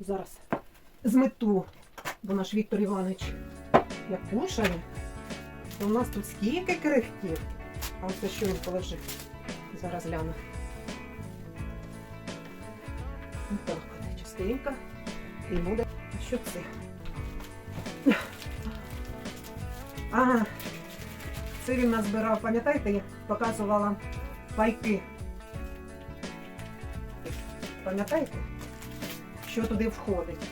Зараз змету, бо наш Віктор Іванович як кушає, у нас тут скільки крихтів. А ось що він положив. Зараз гляну. Отак от частинка. І буде. А що це? А, це він назбирав, пам'ятаєте, я показувала пайки. Пам'ятаєте? Що туди входить?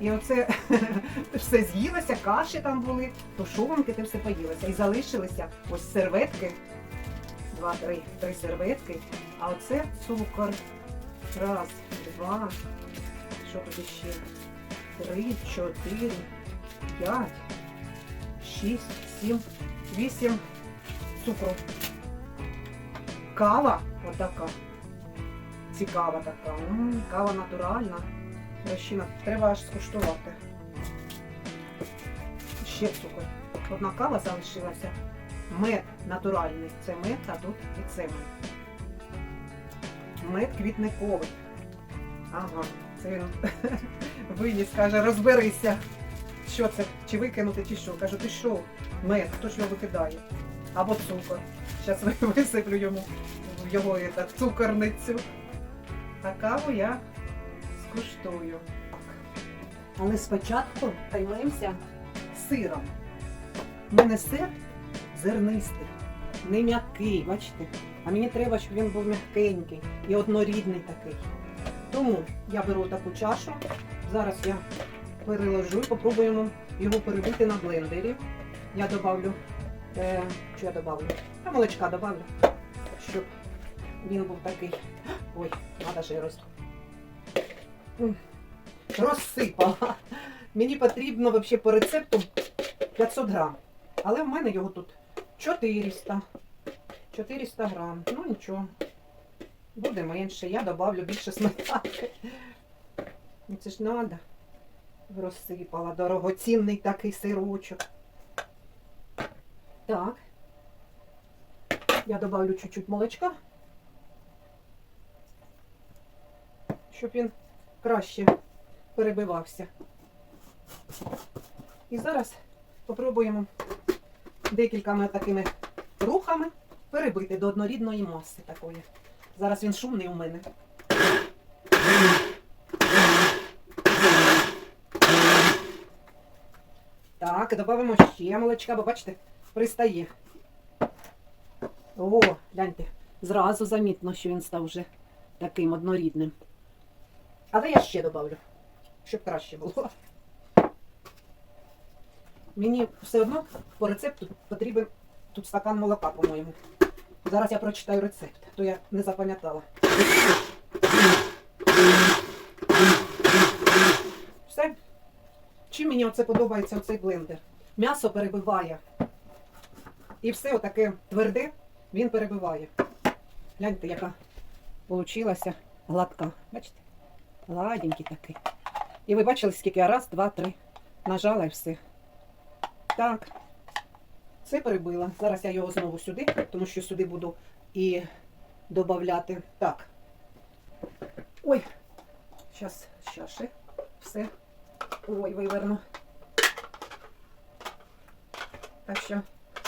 І оце все з'їлося, каші там були, тушонки, те все поїлося. І залишилися ось серветки. Два, три, серветки. А оце цукор. Раз, два. Що тут ще? Три, чотири, п'ять, шість, сім, вісім цукру. Кава отака. Цікава така. М, кава натуральна. Розчина. Треба аж скуштувати. Ще цукор. Одна кава залишилася. Мед натуральний. Це мед, а тут і це мед. Мед квітниковий. Ага, це він виніс, каже, розберися. Що це? Чи викинути, чи що? Кажу, ти що? Мед, хто ж його викидає? Або цукор. Зараз висиплю йому в його цукорницю. А каву я скуштую. Але спочатку займемося сиром. У мене сир зернистий, не м'який, бачите? А мені треба, щоб він був м'якенький і однорідний такий. Тому я беру таку чашу. Зараз я переложу і попробуємо його перебити на блендері. Я добавлю, е, що я добавлю? Я молочка добавлю, щоб він був такий. Ой, треба ще роз... Розсипала. Мені потрібно взагалі по рецепту 500 грам. Але в мене його тут 400. 400 грам. Ну нічого. Буде менше. Я добавлю більше сметанки. Ну, Це ж треба. Розсипала дорогоцінний такий сирочок. Так. Я добавлю чуть-чуть молочка. Щоб він краще перебивався. І зараз попробуємо декількома такими рухами перебити до однорідної маси такої. Зараз він шумний у мене. Так, додамо ще молочка, бо бачите, пристає. О, гляньте, зразу замітно, що він став вже таким однорідним. Але я ще додавлю, щоб краще було. Мені все одно по рецепту потрібен тут стакан молока, по-моєму. Зараз я прочитаю рецепт, то я не запам'ятала. Все. Чим мені оце подобається оцей блендер? М'ясо перебиває. І все отаке тверде він перебиває. Гляньте, яка получилася гладка. Бачите? Гладенький такий. І ви бачили, скільки я раз, два, три. Нажала і все. Так. Це перебила. Зараз я його знову сюди, тому що сюди буду і додати. Так. Ой, зараз, зараз ще. Все. Ой, виверну. Так що,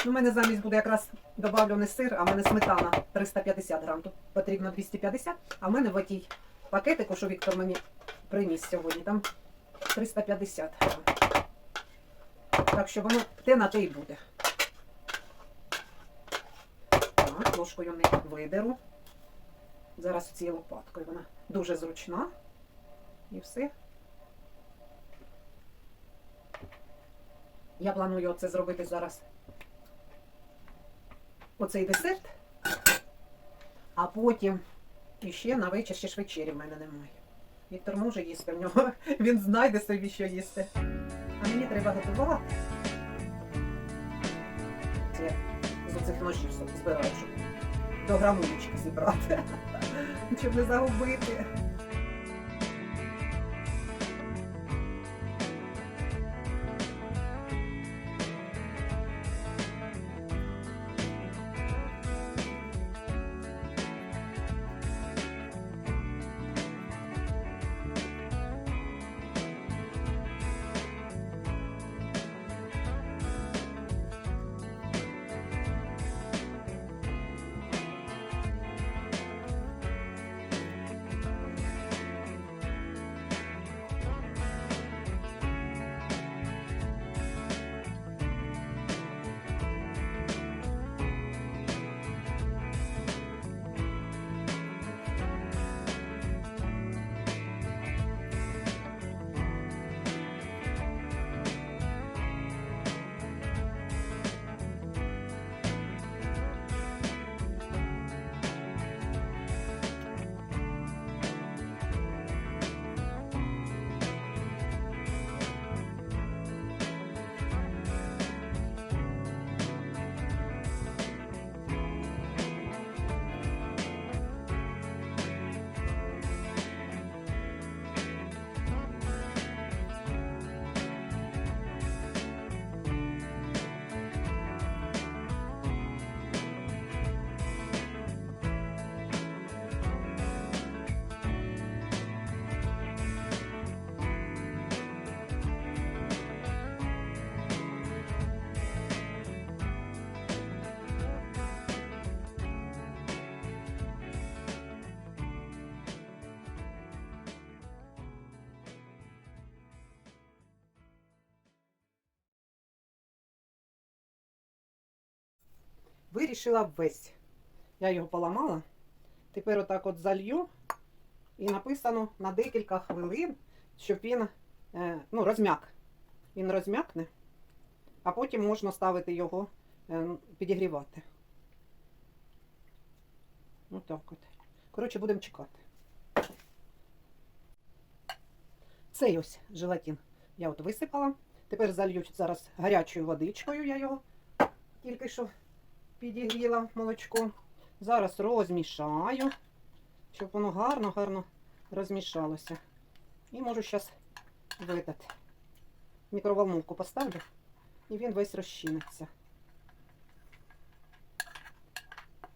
ну, в мене замість буде якраз добавлю сир, а в мене сметана 350 грам. Тут потрібно 250, а в мене в отій пакетику, що Віктор мені приніс сьогодні, там 350. Так що воно те на те й буде. Так, ложкою не видеру. Зараз цією лопаткою вона дуже зручна. І все. Я планую це зробити зараз. Оцей десерт. А потім іще на вечір ще ж вечері в мене немає. Віктор може їсти в нього. Він знайде собі, що їсти. А мені треба готувати. Це з оцих ножів збираю, щоб до грамулечки зібрати. Щоб не загубити. Вирішила весь. Я його поламала. Тепер отак от залью. І написано на декілька хвилин, щоб він е, ну, розм'як. Він розм'якне, а потім можна ставити його е, підігрівати. Отак от. Коротше, будемо чекати. Цей ось желатин я от висипала. Тепер залью зараз гарячою водичкою, я його тільки що підігріла молочко. Зараз розмішаю, щоб воно гарно-гарно розмішалося. І можу зараз видати. Мікроволновку поставлю, і він весь розчиниться.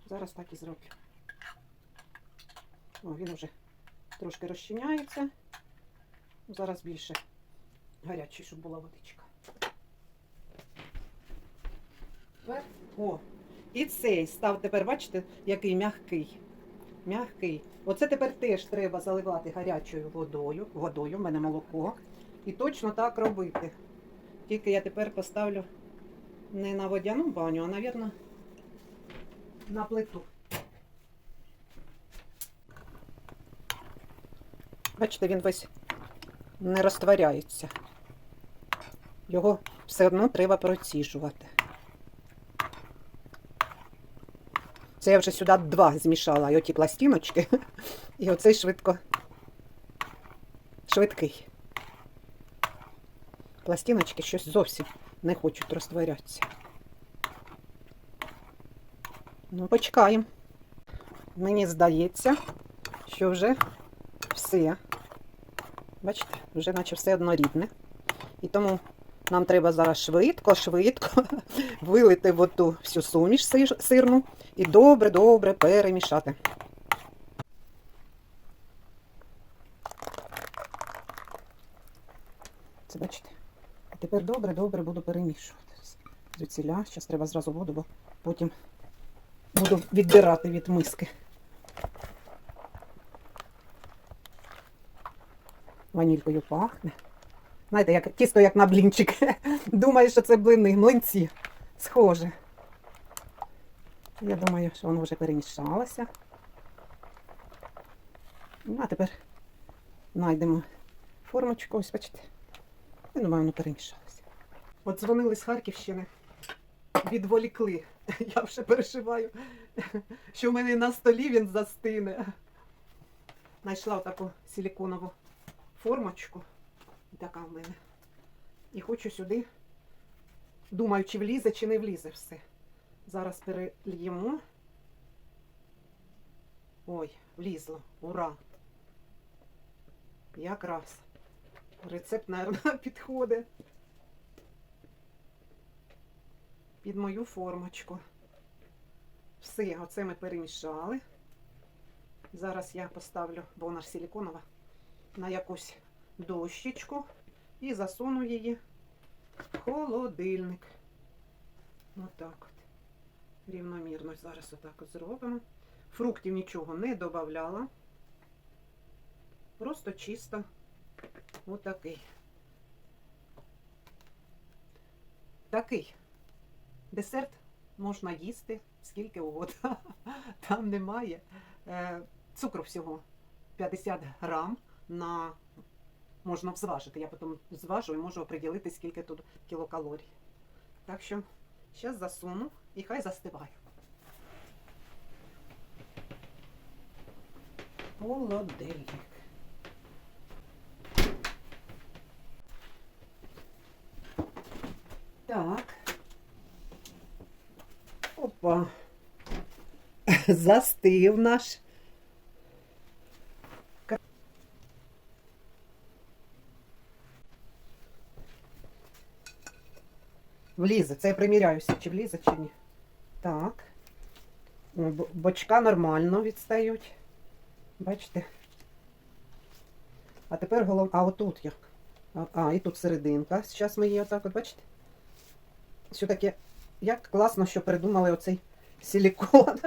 Зараз так і зроблю. О, він вже трошки розчиняється. Зараз більше гарячий, щоб була водичка. Тепер, о, і цей став тепер, бачите, який м'який. М'який. Оце тепер теж треба заливати гарячою водою. Водою, в мене молоко. І точно так робити. Тільки я тепер поставлю не на водяну баню, а, мабуть, на плиту. Бачите, він весь не розтворяється. Його все одно треба проціжувати. Це я вже сюди два змішала, і оті пластиночки, і оцей швидко швидкий. Пластиночки щось зовсім не хочуть розтворятися. Ну, почекаємо. Мені здається, що вже все. Бачите, вже наче все однорідне. І тому нам треба зараз швидко-швидко вилити в оту всю суміш сирну і добре-добре перемішати. Це бачите? А тепер добре-добре буду перемішувати. Звідсіля, зараз треба зразу воду, бо потім буду відбирати від миски. Ванількою пахне. Знаєте, як тісто як на блінчик. Думаю, що це блини, млинці. Схоже. Я думаю, що воно вже перемішалося. Ну, а тепер знайдемо формочку, ось бачите. Я думаю, воно перемішалося. От дзвонили з Харківщини, відволікли. Я вже переживаю, що в мене на столі він застине. Знайшла таку силіконову формочку. Така в мене. І хочу сюди. Думаю, чи влізе, чи не влізе все. Зараз перельємо. Ой, влізло. Ура! Якраз. Рецепт, мабуть, підходить. Під мою формочку. Все, оце ми перемішали. Зараз я поставлю, бо вона ж силіконова, на якусь дощечку і засуну її в холодильник. Отак от. Рівномірно зараз отак от зробимо. Фруктів нічого не додавала. Просто чисто отакий. Такий десерт можна їсти скільки угодно. Там немає е, цукру всього 50 грам на можна взважити. Я потім зважу і можу оприділити, скільки тут кілокалорій. Так що зараз засуну і хай застиває. Холодильник. Так. Опа. Застив наш. Влізе. Це я приміряюся, чи влізе, чи ні. Так. Бочка нормально відстають. Бачите? А тепер голов... А отут як. А, і тут серединка. Зараз ми її отак, от бачите? Що таке, як класно, що придумали оцей силікон.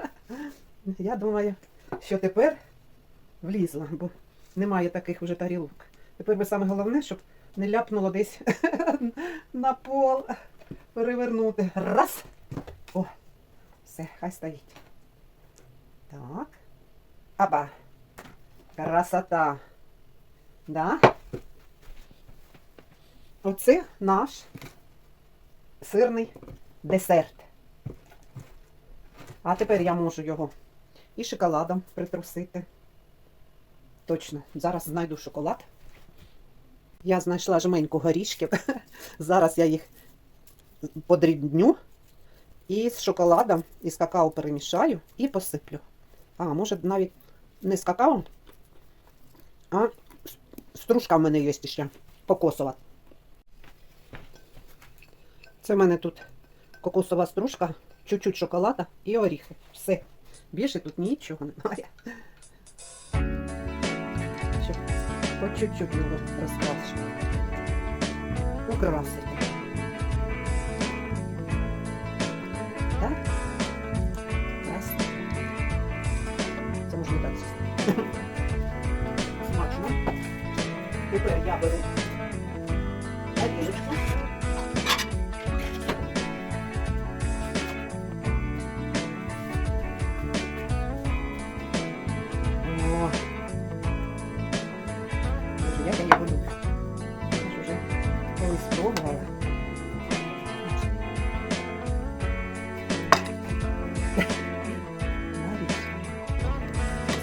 Я думаю, що тепер влізла, бо немає таких вже тарілок. Тепер би саме головне, щоб не ляпнуло десь на пол. Перевернути. Раз. О, Все, хай стоїть. Так. Аба. Красота. Да? Оце наш сирний десерт. А тепер я можу його і шоколадом притрусити. Точно, зараз знайду шоколад. Я знайшла жменьку горішків. Зараз я їх подрібню і з шоколадом і з какао перемішаю і посиплю. А, може навіть не з какао, а стружка в мене є ще кокосова. Це в мене тут кокосова стружка, чуть-чуть шоколада і оріхи. Все. Більше тут нічого немає. По чуть-чуть його розкласти. Украсити.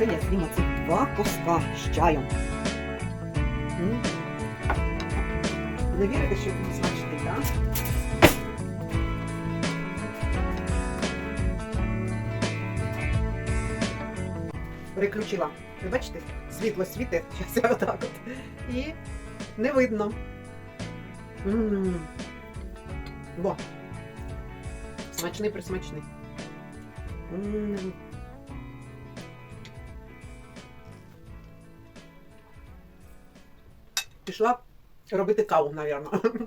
Це я з'їм два куска з чаєм. М. Не вірите, що він смачний, так? Переключила. Ви бачите, світло світить, зараз я отак от. І не видно. М. Во. Смачний присмачний. М. Пішла робити каву, мабуть.